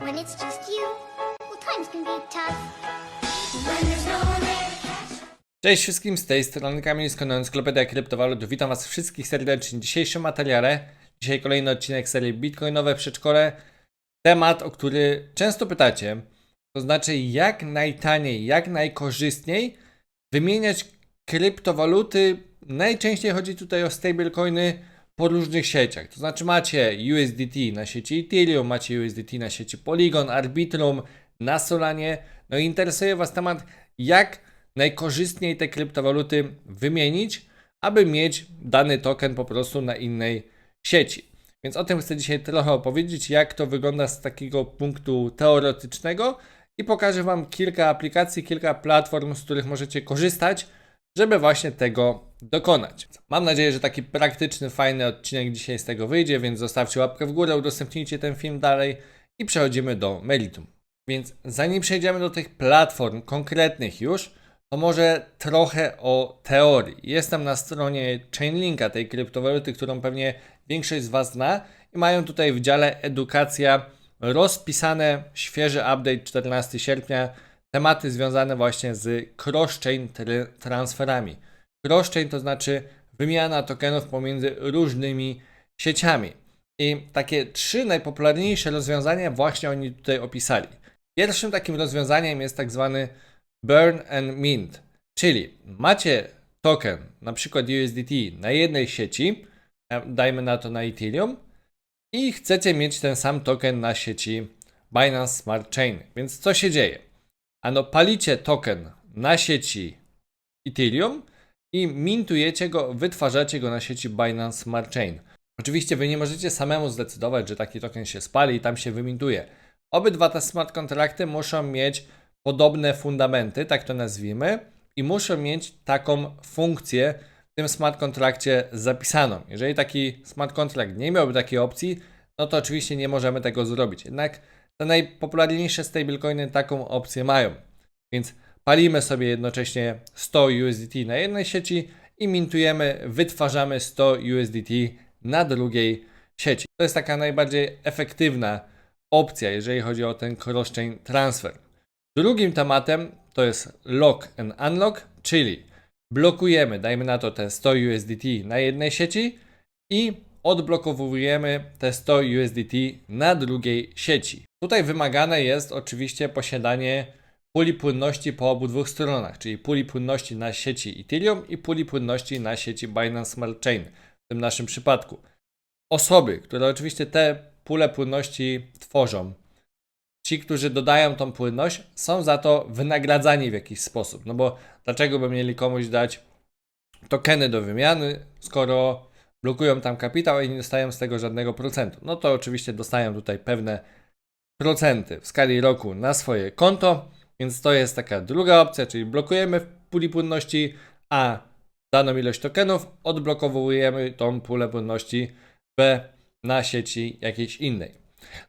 when it's just you, well, times can be tough. When there's no one there to catch. Cześć wszystkim, z tej strony Kamil z kanału Encyklopedja Kryptowalut. Witam Was wszystkich serdecznie w dzisiejszym materiale. Dzisiaj kolejny odcinek serii Bitcoinowe Przedszkole. Temat, o który często pytacie, to znaczy jak najtaniej, jak najkorzystniej wymieniać kryptowaluty. Najczęściej chodzi tutaj o stablecoiny po różnych sieciach. To znaczy macie USDT na sieci Ethereum, macie USDT na sieci Polygon, Arbitrum, na Solanie. No i interesuje Was temat, jak najkorzystniej te kryptowaluty wymienić, aby mieć dany token po prostu na innej sieci. Więc o tym chcę dzisiaj trochę opowiedzieć, jak to wygląda z takiego punktu teoretycznego i pokażę Wam kilka aplikacji, kilka platform, z których możecie korzystać, żeby właśnie tego dokonać. Mam nadzieję, że taki praktyczny, fajny odcinek dzisiaj z tego wyjdzie, więc zostawcie łapkę w górę, udostępnijcie ten film dalej i przechodzimy do meritum. Więc zanim przejdziemy do tych platform konkretnych już, to może trochę o teorii. Jestem na stronie Chainlinka, tej kryptowaluty, którą pewnie większość z Was zna i mają tutaj w dziale edukacja rozpisane, świeży update 14 sierpnia, tematy związane właśnie z cross-chain tr- transferami. Cross-chain to znaczy wymiana tokenów pomiędzy różnymi sieciami. I takie trzy najpopularniejsze rozwiązania właśnie oni tutaj opisali. Pierwszym takim rozwiązaniem jest tak zwany Burn and Mint, czyli macie token, na przykład USDT, na jednej sieci, e, dajmy na to na Ethereum, i chcecie mieć ten sam token na sieci Binance Smart Chain. Więc co się dzieje? Ano, palicie token na sieci Ethereum i mintujecie go, wytwarzacie go na sieci Binance Smart Chain. Oczywiście wy nie możecie samemu zdecydować, że taki token się spali i tam się wymintuje. Obydwa te smart kontrakty muszą mieć podobne fundamenty, tak to nazwijmy, i muszą mieć taką funkcję w tym smart kontrakcie zapisaną. Jeżeli taki smart kontrakt nie miałby takiej opcji, no to oczywiście nie możemy tego zrobić. Jednak te najpopularniejsze stablecoiny taką opcję mają. Więc palimy sobie jednocześnie 100 USDT na jednej sieci i mintujemy, wytwarzamy 100 USDT na drugiej sieci. To jest taka najbardziej efektywna opcja, jeżeli chodzi o ten cross-chain transfer. Drugim tematem to jest lock and unlock, czyli blokujemy, dajmy na to te 100 USDT na jednej sieci i odblokowujemy te 100 USDT na drugiej sieci. Tutaj wymagane jest oczywiście posiadanie puli płynności po obu dwóch stronach, czyli puli płynności na sieci Ethereum i puli płynności na sieci Binance Smart Chain w tym naszym przypadku. Osoby, które oczywiście te pule płynności tworzą, ci, którzy dodają tą płynność, są za to wynagradzani w jakiś sposób. No bo dlaczego by mieli komuś dać tokeny do wymiany, skoro blokują tam kapitał i nie dostają z tego żadnego procentu? No to oczywiście dostają tutaj pewne procenty w skali roku na swoje konto, więc to jest taka druga opcja, czyli blokujemy w puli płynności, a daną ilość tokenów odblokowujemy tą pulę płynności B na sieci jakiejś innej.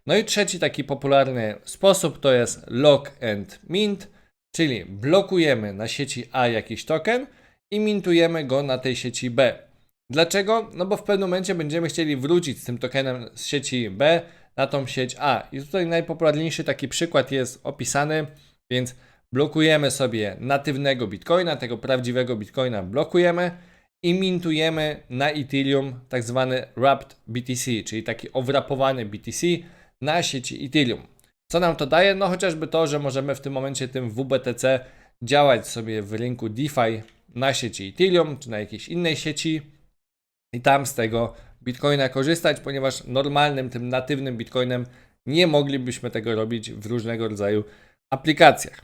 No i trzeci taki popularny sposób to jest lock and mint, czyli blokujemy na sieci A jakiś token i mintujemy go na tej sieci B. Dlaczego? No bo w pewnym momencie będziemy chcieli wrócić z tym tokenem z sieci B na tą sieć A. I tutaj najpopularniejszy taki przykład jest opisany, więc blokujemy sobie natywnego bitcoina, tego prawdziwego bitcoina blokujemy i mintujemy na Ethereum tak zwany wrapped BTC, czyli taki owrapowany BTC na sieci Ethereum. Co nam to daje? No chociażby to, że możemy w tym momencie tym WBTC działać sobie w rynku DeFi na sieci Ethereum czy na jakiejś innej sieci i tam z tego Bitcoina korzystać, ponieważ normalnym, tym natywnym Bitcoinem nie moglibyśmy tego robić w różnego rodzaju aplikacjach.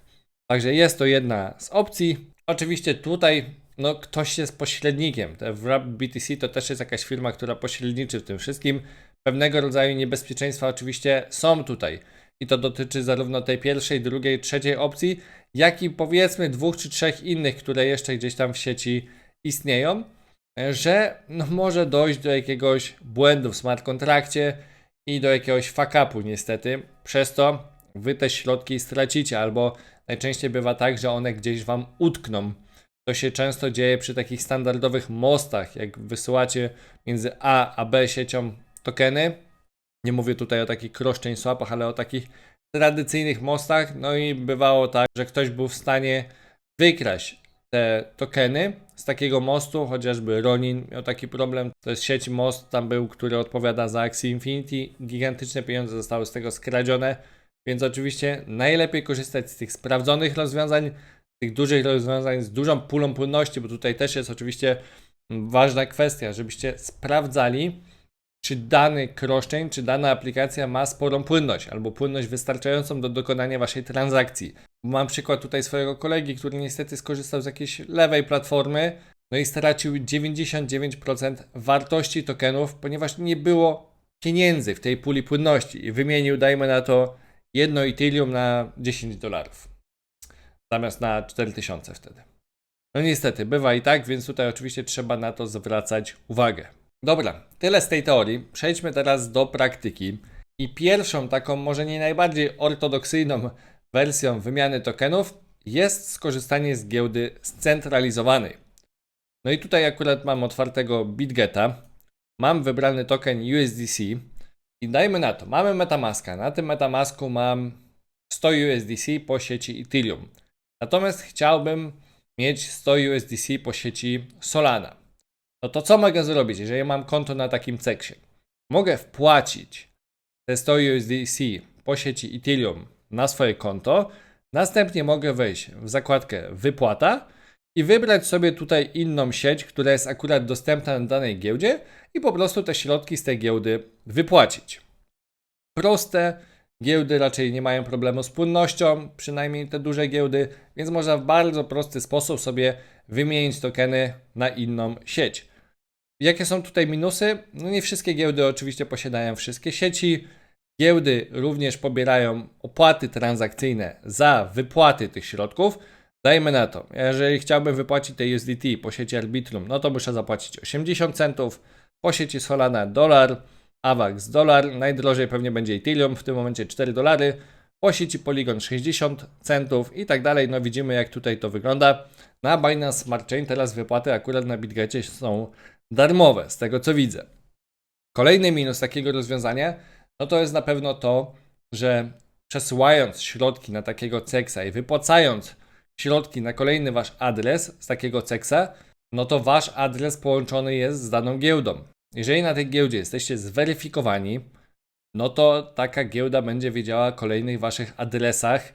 Także jest to jedna z opcji. Oczywiście tutaj no, ktoś jest pośrednikiem. Wrap BTC to też jest jakaś firma, która pośredniczy w tym wszystkim. Pewnego rodzaju niebezpieczeństwa oczywiście są tutaj. I to dotyczy zarówno tej pierwszej, drugiej, trzeciej opcji, jak i powiedzmy dwóch czy trzech innych, które jeszcze gdzieś tam w sieci istnieją, że no, może dojść do jakiegoś błędu w smart kontrakcie i do jakiegoś fuck-upu niestety. Przez to wy te środki stracicie, albo najczęściej bywa tak, że one gdzieś wam utkną. To się często dzieje przy takich standardowych mostach, jak wysyłacie między A a B siecią tokeny. Nie mówię tutaj o takich cross-chain swapach, ale o takich tradycyjnych mostach, no i bywało tak, że ktoś był w stanie wykraść te tokeny z takiego mostu, chociażby Ronin miał taki problem, to jest sieć most tam był, który odpowiada za Axie Infinity, gigantyczne pieniądze zostały z tego skradzione, więc oczywiście najlepiej korzystać z tych sprawdzonych rozwiązań, tych dużych rozwiązań z dużą pulą płynności, bo tutaj też jest oczywiście ważna kwestia, żebyście sprawdzali, czy dany crosschain, czy dana aplikacja ma sporą płynność, albo płynność wystarczającą do dokonania waszej transakcji. Mam przykład tutaj swojego kolegi, który niestety skorzystał z jakiejś lewej platformy, no i stracił 99% wartości tokenów, ponieważ nie było pieniędzy w tej puli płynności i wymienił, dajmy na to, jedno Ethereum na 10 dolarów, zamiast na 4000 wtedy. No niestety, bywa i tak, więc tutaj oczywiście trzeba na to zwracać uwagę. Dobra, tyle z tej teorii. Przejdźmy teraz do praktyki. I pierwszą, taką może nie najbardziej ortodoksyjną wersją wymiany tokenów jest skorzystanie z giełdy scentralizowanej. No i tutaj akurat mam otwartego BitGeta, mam wybrany token USDC i dajmy na to, mamy Metamaska. Na tym Metamasku mam 100 USDC po sieci Ethereum. Natomiast chciałbym mieć 100 USDC po sieci Solana. No to co mogę zrobić, jeżeli mam konto na takim ceksie? Mogę wpłacić te 100 USDC po sieci Ethereum na swoje konto, następnie mogę wejść w zakładkę wypłata i wybrać sobie tutaj inną sieć, która jest akurat dostępna na danej giełdzie i po prostu te środki z tej giełdy wypłacić. Proste, giełdy raczej nie mają problemu z płynnością, przynajmniej te duże giełdy, więc można w bardzo prosty sposób sobie wymienić tokeny na inną sieć. Jakie są tutaj minusy? No nie wszystkie giełdy oczywiście posiadają wszystkie sieci. Giełdy również pobierają opłaty transakcyjne za wypłaty tych środków. Dajmy na to, jeżeli chciałbym wypłacić te USDT po sieci Arbitrum, no to muszę zapłacić 80 centów, po sieci Solana dolar, AVAX dolar, najdrożej pewnie będzie Ethereum, w tym momencie 4 dolary, po sieci Polygon 60 centów i tak dalej. No widzimy jak tutaj to wygląda. Na Binance Smart Chain teraz wypłaty akurat na BitGecie są darmowe, z tego co widzę. Kolejny minus takiego rozwiązania, no to jest na pewno to, że przesyłając środki na takiego ceksa i wypłacając środki na kolejny wasz adres z takiego ceksa, no to wasz adres połączony jest z daną giełdą. Jeżeli na tej giełdzie jesteście zweryfikowani, no to taka giełda będzie wiedziała o kolejnych waszych adresach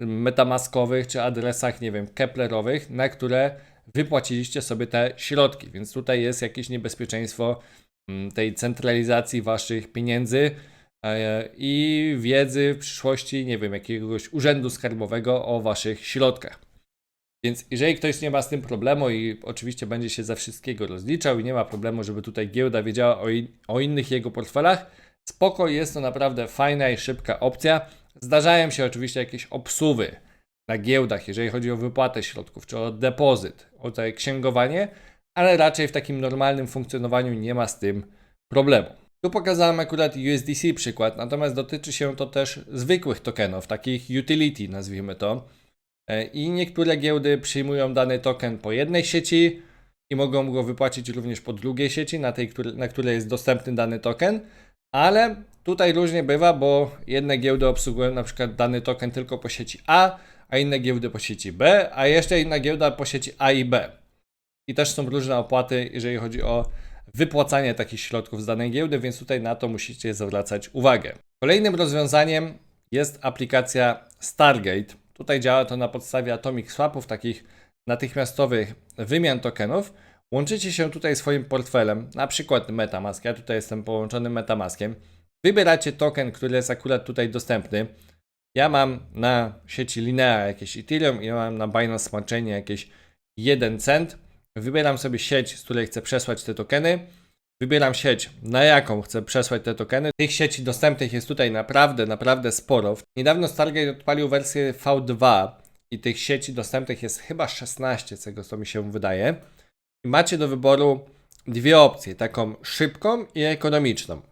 metamaskowych czy adresach, nie wiem, keplerowych, na które wypłaciliście sobie te środki. Więc tutaj jest jakieś niebezpieczeństwo mm, tej centralizacji waszych pieniędzy e, i wiedzy w przyszłości, nie wiem, jakiegoś urzędu skarbowego o waszych środkach. Więc jeżeli ktoś nie ma z tym problemu i oczywiście będzie się ze wszystkiego rozliczał i nie ma problemu, żeby tutaj giełda wiedziała o, in, o innych jego portfelach, spoko, jest to naprawdę fajna i szybka opcja. Zdarzają się oczywiście jakieś obsuwy na giełdach, jeżeli chodzi o wypłatę środków, czy o depozyt, o to księgowanie, ale raczej w takim normalnym funkcjonowaniu nie ma z tym problemu. Tu pokazałem akurat USDC przykład, natomiast dotyczy się to też zwykłych tokenów, takich utility nazwijmy to. E, I niektóre giełdy przyjmują dany token po jednej sieci i mogą go wypłacić również po drugiej sieci, na tej, na której jest dostępny dany token, ale tutaj różnie bywa, bo jedne giełdy obsługują na przykład dany token tylko po sieci A, a inne giełdy po sieci B, a jeszcze inna giełda po sieci A i B. I też są różne opłaty, jeżeli chodzi o wypłacanie takich środków z danej giełdy, więc tutaj na to musicie zwracać uwagę. Kolejnym rozwiązaniem jest aplikacja Stargate. Tutaj działa to na podstawie Atomic Swapów, takich natychmiastowych wymian tokenów. Łączycie się tutaj swoim portfelem, na przykład Metamask. Ja tutaj jestem połączony Metamaskiem. Wybieracie token, który jest akurat tutaj dostępny. Ja mam na sieci Linea jakieś Ethereum ja mam na Binance Smart Chainie jakieś 1 cent. Wybieram sobie sieć, z której chcę przesłać te tokeny. Wybieram sieć, na jaką chcę przesłać te tokeny. Tych sieci dostępnych jest tutaj naprawdę, naprawdę sporo. Niedawno Stargate odpalił wersję V2 i tych sieci dostępnych jest chyba 16, z tego co mi się wydaje. I macie do wyboru dwie opcje, taką szybką i ekonomiczną.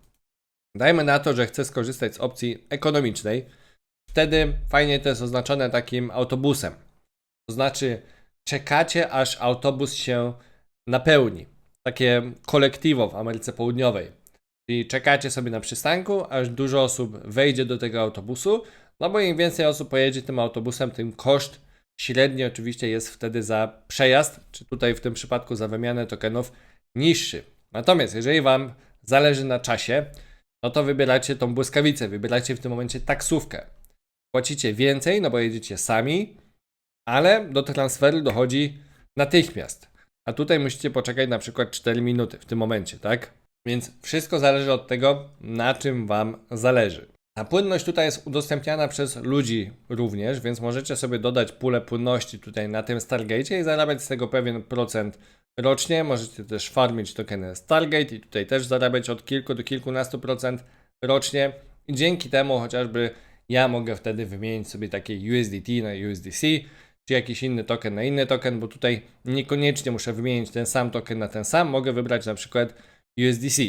Dajmy na to, że chcę skorzystać z opcji ekonomicznej. Wtedy fajnie to jest oznaczone takim autobusem. To znaczy, czekacie aż autobus się napełni. Takie kolektywo w Ameryce Południowej. Czyli czekacie sobie na przystanku, aż dużo osób wejdzie do tego autobusu. No bo im więcej osób pojedzie tym autobusem, tym koszt średni oczywiście jest wtedy za przejazd, czy tutaj w tym przypadku za wymianę tokenów niższy. Natomiast jeżeli Wam zależy na czasie, no to wybieracie tą błyskawicę, wybieracie w tym momencie taksówkę. Płacicie więcej, no bo jedziecie sami, ale do transferu dochodzi natychmiast. A tutaj musicie poczekać na przykład 4 minuty w tym momencie, tak? Więc wszystko zależy od tego, na czym Wam zależy. A płynność tutaj jest udostępniana przez ludzi również, więc możecie sobie dodać pulę płynności tutaj na tym Stargate i zarabiać z tego pewien procent rocznie. Możecie też farmić tokeny Stargate i tutaj też zarabiać od kilku do kilkunastu procent rocznie. I dzięki temu chociażby ja mogę wtedy wymienić sobie takie USDT na USDC, czy jakiś inny token na inny token, bo tutaj niekoniecznie muszę wymienić ten sam token na ten sam. Mogę wybrać na przykład USDC.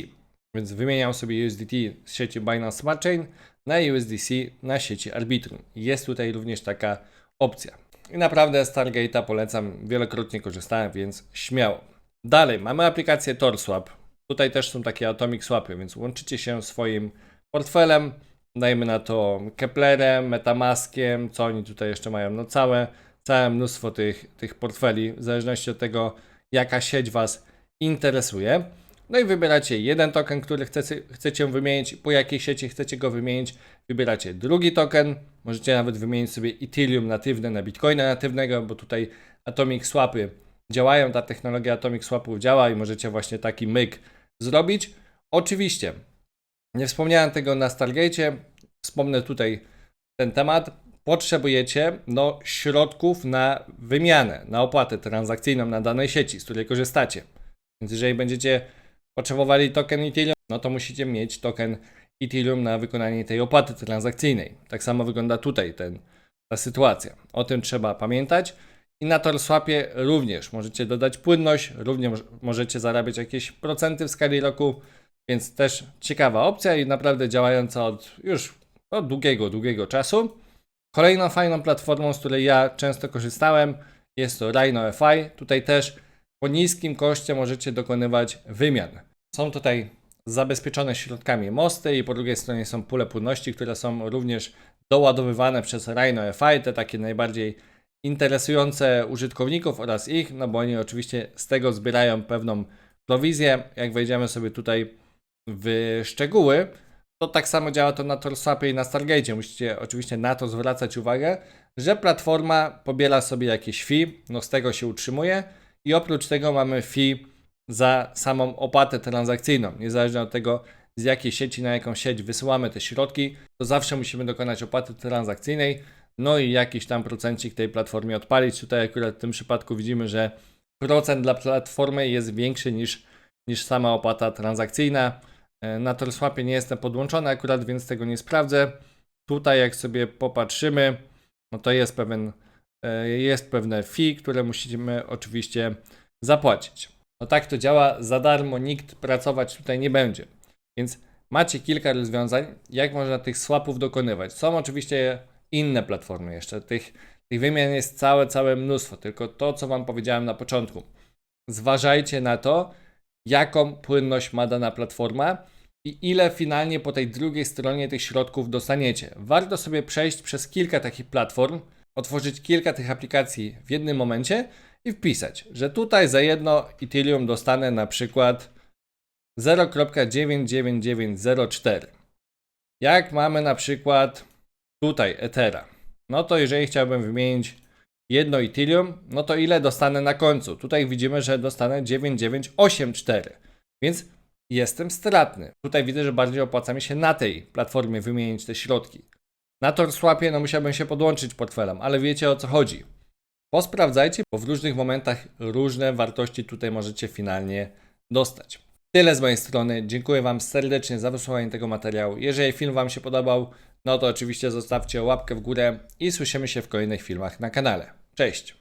Więc wymieniam sobie USDT z sieci Binance Smart Chain na USDC na sieci Arbitrum. Jest tutaj również taka opcja. I naprawdę Stargate'a polecam, wielokrotnie korzystałem, więc śmiało. Dalej, mamy aplikację TorSwap. Tutaj też są takie Atomic Swapy, więc łączycie się swoim portfelem, dajmy na to Keplerem, Metamaskiem, co oni tutaj jeszcze mają, no całe, całe mnóstwo tych, tych portfeli, w zależności od tego, jaka sieć Was interesuje. No i wybieracie jeden token, który chcecie, chcecie wymienić, po jakiej sieci chcecie go wymienić. Wybieracie drugi token, możecie nawet wymienić sobie Ethereum natywne na Bitcoina natywnego, bo tutaj Atomic Swapy działają, ta technologia Atomic Swapów działa i możecie właśnie taki myk zrobić. Oczywiście, nie wspomniałem tego na Stargate, wspomnę tutaj ten temat. Potrzebujecie no, środków na wymianę, na opłatę transakcyjną na danej sieci, z której korzystacie. Więc jeżeli będziecie potrzebowali token Ethereum, no to musicie mieć token Ethereum na wykonanie tej opłaty transakcyjnej. Tak samo wygląda tutaj ten, ta sytuacja. O tym trzeba pamiętać. I na TorSwapie również możecie dodać płynność, również możecie zarabiać jakieś procenty w skali roku, więc też ciekawa opcja i naprawdę działająca od już od długiego, długiego czasu. Kolejną fajną platformą, z której ja często korzystałem, jest to Rhino FI. Tutaj też po niskim koszcie możecie dokonywać wymian. Są tutaj zabezpieczone środkami mosty i po drugiej stronie są pule płynności, które są również doładowywane przez Rhino FI, te takie najbardziej interesujące użytkowników oraz ich, no bo oni oczywiście z tego zbierają pewną prowizję. Jak wejdziemy sobie tutaj w szczegóły, to tak samo działa to na TorSwapie i na Stargate. Musicie oczywiście na to zwracać uwagę, że platforma pobiera sobie jakieś fee, no z tego się utrzymuje i oprócz tego mamy fee za samą opłatę transakcyjną. Niezależnie od tego, z jakiej sieci na jaką sieć wysyłamy te środki, to zawsze musimy dokonać opłaty transakcyjnej, no i jakiś tam procencik tej platformie odpalić. Tutaj akurat w tym przypadku widzimy, że procent dla platformy jest większy niż, niż sama opłata transakcyjna. E, Na TorSwapie nie jestem podłączony akurat, więc tego nie sprawdzę. Tutaj jak sobie popatrzymy, no to jest pewien, jest pewne fee, które musimy oczywiście zapłacić. No tak to działa, za darmo nikt pracować tutaj nie będzie. Więc macie kilka rozwiązań, jak można tych swapów dokonywać. Są oczywiście inne platformy jeszcze, tych, tych wymian jest całe, całe mnóstwo, tylko to, co Wam powiedziałem na początku. Zważajcie na to, jaką płynność ma dana platforma i ile finalnie po tej drugiej stronie tych środków dostaniecie. Warto sobie przejść przez kilka takich platform, otworzyć kilka tych aplikacji w jednym momencie i wpisać, że tutaj za jedno Ethereum dostanę na przykład 0.99904. Jak mamy na przykład tutaj Ethera, no to jeżeli chciałbym wymienić jedno Ethereum, no to ile dostanę na końcu? Tutaj widzimy, że dostanę 9984, więc jestem stratny. Tutaj widzę, że bardziej opłaca mi się na tej platformie wymienić te środki. Na TorSwapie no musiałbym się podłączyć portfelem, ale wiecie o co chodzi. Posprawdzajcie, bo w różnych momentach różne wartości tutaj możecie finalnie dostać. Tyle z mojej strony. Dziękuję Wam serdecznie za wysłuchanie tego materiału. Jeżeli film Wam się podobał, no to oczywiście zostawcie łapkę w górę i słyszymy się w kolejnych filmach na kanale. Cześć!